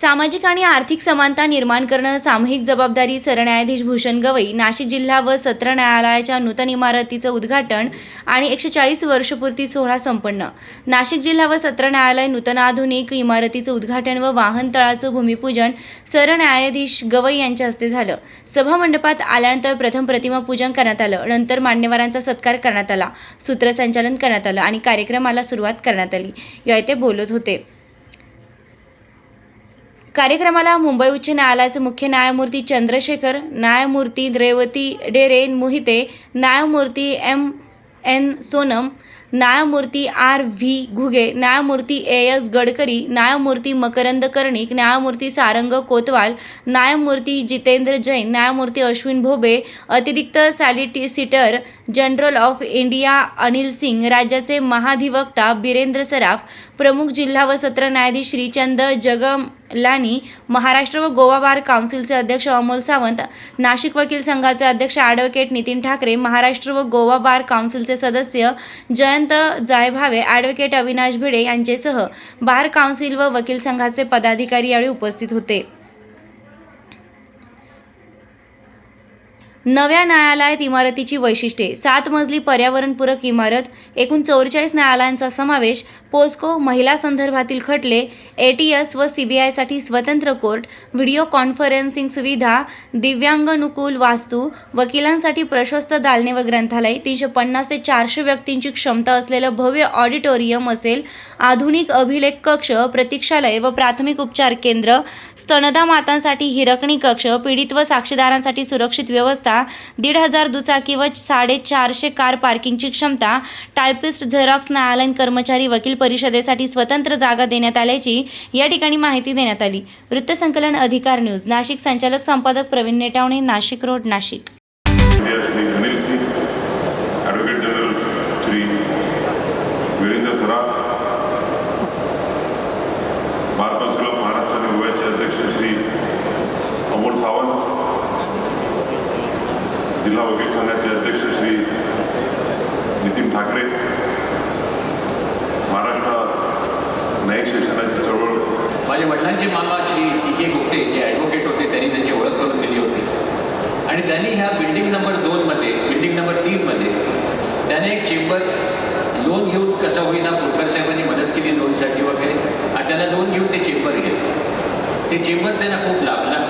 सामाजिक आणि आर्थिक समानता निर्माण करणं सामूहिक जबाबदारी सरन्यायाधीश भूषण गवई नाशिक जिल्हा व सत्र न्यायालयाच्या नूतन इमारतीचं उद्घाटन आणि एकशे चाळीस वर्षपूर्ती सोहळा संपन्न. नाशिक जिल्हा व सत्र न्यायालय नूतन आधुनिक इमारतीचं उद्घाटन व वाहनतळाचं भूमिपूजन सरन्यायाधीश गवई यांच्या हस्ते झालं. सभामंडपात आल्यानंतर प्रथम प्रतिमा पूजन करण्यात आलं. नंतर मान्यवरांचा सत्कार करण्यात आला. सूत्रसंचालन करण्यात आलं आणि कार्यक्रमाला सुरुवात करण्यात आली. यावेळी ते बोलत होते. कार्यक्रमाला मुंबई उच्च न्यायालयाचे मुख्य न्यायमूर्ती चंद्रशेखर न्यायमूर्ती रेवती डेरे मोहिते न्यायमूर्ती एम एन सोनम न्यायमूर्ती आर व्ही घुगे न्यायमूर्ती ए एस गडकरी न्यायमूर्ती मकरंद कर्णिक न्यायमूर्ती सारंग कोतवाल न्यायमूर्ती जितेंद्र जैन न्यायमूर्ती अश्विन भोबे अतिरिक्त solicitor general of India Anil Singh राज्याचे महाधिवक्ता बिरेंद्र सराफ प्रमुख जिल्हा व सत्र न्यायाधीश श्रीचंद लानी महाराष्ट्र व गोवा बार काउन्सिलचे अध्यक्ष अमोल सावंत नाशिक वकील संघाचे अध्यक्ष ॲडव्होकेट नितीन ठाकरे महाराष्ट्र व गोवा बार काउन्सिलचे सदस्य जयंत जायभावे ॲडव्होकेट अविनाश भिडे यांचेसह बार काउन्सिल व वकील संघाचे पदाधिकारी यावेळी उपस्थित होते. नव्या न्यायालयात इमारतीची वैशिष्ट्ये सात मजली पर्यावरणपूरक इमारत एकूण चौवेचाळीस न्यायालयांचा समावेश पोस्को महिला संदर्भातील खटले एटीएस व सीबीआयसाठी स्वतंत्र कोर्ट व्हिडिओ कॉन्फरन्सिंग सुविधा दिव्यांगनुकूल वास्तू वकिलांसाठी प्रशस्त दालने व ग्रंथालय तीनशे पन्नास ते चारशे व्यक्तींची क्षमता असलेलं भव्य ऑडिटोरियम असेल आधुनिक अभिलेख कक्ष प्रतीक्षालय व प्राथमिक उपचार केंद्र स्तनदा मातांसाठी हिरकणी कक्ष पीडित व साक्षीदारांसाठी सुरक्षित व्यवस्था दीड हजार दुचाकी व साडेचारशे कार पार्किंगची क्षमता टायपिस्ट झेरॉक्स न्यायालयीन कर्मचारी वकील परिषदेसाठी स्वतंत्र जागा देण्यात आल्याची या ठिकाणी माहिती देण्यात आली. वृत्तसंकलन अधिकार न्यूज नाशिक संचालक संपादक Pravin Netawane Nashik road Nashik. Advocate general Shri Virendra Saraf bar council of Maharashtra आणि गोव्याचे अध्यक्ष श्री अमोल सावंत जिल्हा वकील संघाचे अध्यक्ष श्री नितीन ठाकरे महाराष्ट्र न्यायिक शिक्षणाची चळवळ. माझ्या वडिलांचे मामा श्री टी के गुप्ते जे ॲडव्होकेट होते त्यांनी त्याची ओळख करून दिली होती. आणि त्यांनी ह्या बिल्डिंग नंबर दोनमध्ये बिल्डिंग नंबर तीनमध्ये त्याने एक चेंबर लोन घेऊन कसं होईना कुलकर साहेबांनी मदत केली लोनसाठी वगैरे आणि त्यांना लोन घेऊन ते चेंबर घेतलं. ते चेंबर त्यांना खूप लाभला.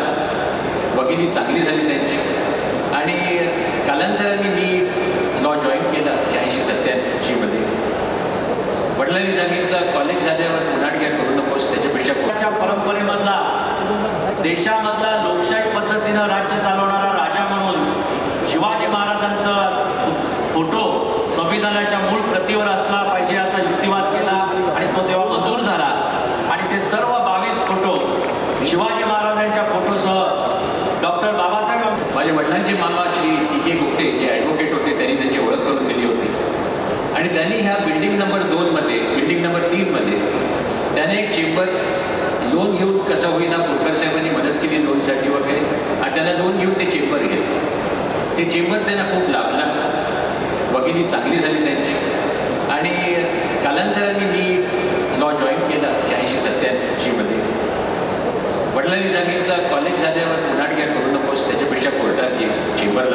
वकिली चांगली झाली त्यांची. आणि कालांतराने मी लॉ जॉईन केला शहाऐंशी सत्याऐंशीमध्ये वडिलांनी सांगितलं कॉलेज झाल्यावर उन्हाळ्या करू नकोस त्याच्यापेक्षा परंपरेमधला देशामधला लोकशाही पद्धतीनं राज्य चालवणारा राजा म्हणून शिवाजी महाराजांचा फोटो संविधानाच्या मूळ प्रतीवर असला पाहिजे असा युक्तिवाद केला आणि तो तेव्हा मंजूर झाला आणि ते सर्व बावीस फोटो शिवाजी महाराजांच्या फोटोसह डॉक्टर बाबासाहेब आंबेडकर माझ्या वडिलांचे मामा श्री टी के गुप्ते जे ॲडव्होकेट होते त्यांनी त्याची ओळख करून दिली होती आणि त्यांनी ह्या बिल्डिंग नंबर दोनमध्ये बिल्डिंग नंबर तीनमध्ये त्याने एक चेंबर लोन घेऊन कसं होईना कुलकर साहेबांनी मदत केली लोनसाठी वगैरे आणि त्यांना लोन घेऊन ते चेंबर घेतलं. ते चेंबर त्यांना खूप लाभला. वकिली चांगली झाली त्यांची. आणि कालांतराने मी लॉ जॉईन केला शहाऐंशी सत्याऐंशीमध्ये वडिलांनी सांगितलं